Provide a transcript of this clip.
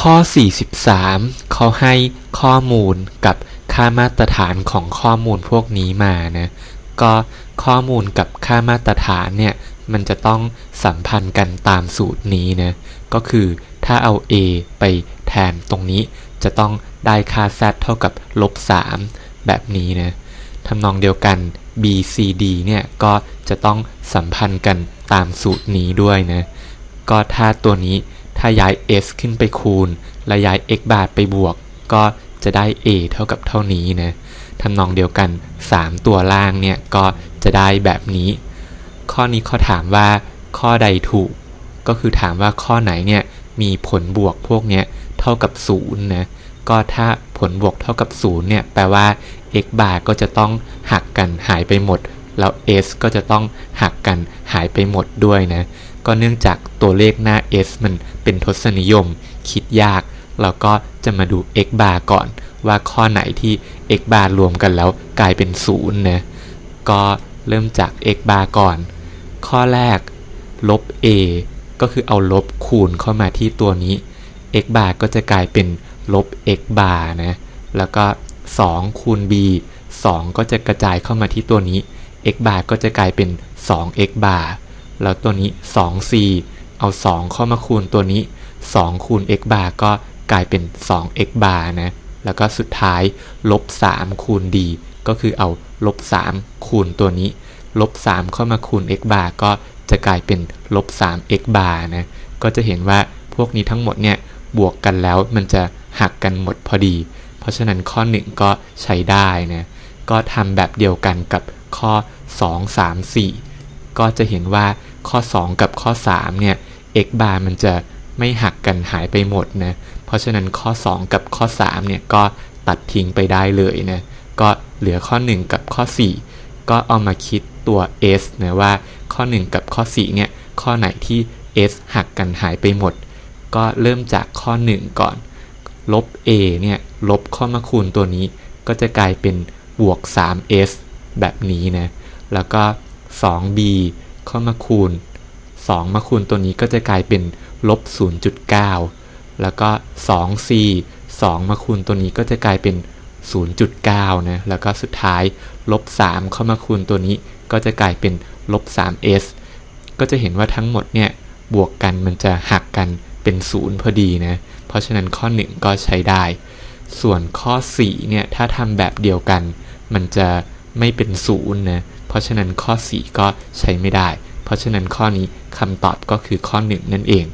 ข้อ 43 เขาให้ข้อมูลกับค่ามาตรฐานของข้อมูลพวกนี้มานะก็ข้อมูลกับค่ามาตรฐานเนี่ยมันจะต้องสัมพันธ์กันตามสูตรนี้นะก็คือถ้าเอา a ไปแทนตรงนี้จะต้องได้ค่า z เท่ากับลบ3แบบนี้นะทำนองเดียวกัน b c d เนี่ยก็จะต้องสัมพันธ์กันตามสูตรนี้ด้วยนะก็ถ้าตัวนี้ ถ้าย้าย s ขึ้นไปคูณ และย้าย x บาร์ไปบวก ก็จะได้ a เท่ากับเท่านี้นะทำนองเดียวกัน 3 ตัวล่างเนี่ยก็จะได้แบบนี้ ข้อนี้ข้อถามว่าข้อใดถูก ก็คือถามว่าข้อไหนเนี่ยมีผลบวกพวกเนี้ยเท่ากับ0นะก็ถ้าผลบวกเท่ากับ0เนี่ยแปลว่า x บาร์ก็จะต้องหักกันหายไปหมด แล้ว s ก็จะต้องหักกันหายไปหมดด้วยนะ ก็เนื่องจากตัวเลขหน้า s มันเป็นทศนิยม คิดยาก เราก็จะมาดู x บาร์ก่อน ว่าข้อไหนที่ x บาร์รวมกันแล้วกลายเป็น0นะก็เริ่มจาก x บาร์ก่อน ข้อแรก ลบ a ก็คือเอาลบคูณเข้ามาที่ตัวนี้ x บาร์ก็จะกลายเป็นลบ x บาร์นะ แล้วก็ 2 คูณ b 2 ก็จะกระจายเข้ามาที่ตัวนี้ x บาร์ก็จะกลายเป็น 2x บาร์แล้วตัวนี้ 2c เอา 2 เข้ามาคูณตัวนี้ 2 คูณ x บาร์ก็กลายเป็น 2x บาร์นะ แล้วก็สุดท้ายลบ 3 คูณ d ก็คือเอาลบ 3 คูณตัวนี้ ลบ 3 เข้ามาคูณ x บาร์ก็จะกลายเป็นลบ 3x บาร์นะ ก็จะเห็นว่าพวกนี้ทั้งหมดเนี่ยบวกกันแล้วมันจะหักกันหมดพอดี เพราะฉะนั้นข้อ 1 ก็ใช้ได้นะ ก็ทำแบบเดียวกันกับ ข้อ 2 3 4 ก็จะเห็นว่าข้อ 2 กับข้อ 3 เนี่ย x บาร์มันจะไม่หักกันหายไปหมดนะ เพราะฉะนั้นข้อ 2 กับข้อ 3 เนี่ย ก็ตัดทิ้งไปได้เลยนะ ก็เหลือข้อ 1 กับข้อ 4 ก็เอามาคิดตัว s นะว่าข้อ 1 กับข้อ 4 เนี่ย ข้อไหนที่ s หักกันหายไปหมด ก็เริ่มจากข้อ 1 ก่อน ลบ a เนี่ย ลบข้อมาคูณตัวนี้ ก็จะกลายเป็นบวก 3s แบบนี้นะ แล้วก็ 2b เข้ามาคูณ 2 มาคูณตัวนี้ก็จะกลายเป็นลบ 0.9 แล้วก็ 2c 2 มาคูณตัวนี้ก็จะกลายเป็น 0.9 นะ แล้วก็สุดท้ายลบ 3 เข้ามาคูณตัวนี้ก็จะกลายเป็นลบ 3s ก็จะเห็นว่าทั้งหมดเนี่ยบวกกันมันจะหักกันเป็น 0 พอดีนะ เพราะฉะนั้นข้อ 1 ก็ใช้ได้ ส่วนข้อ 4 เนี่ย ถ้าทำแบบเดียวกัน มันจะ ไม่เป็นศูนะ เพราะฉะนั้นข้อ 4 ก็ใช้ไม่ได้ เพราะฉะนั้นข้อนี้คำตอบก็คือข้อ 1 นั่นเอง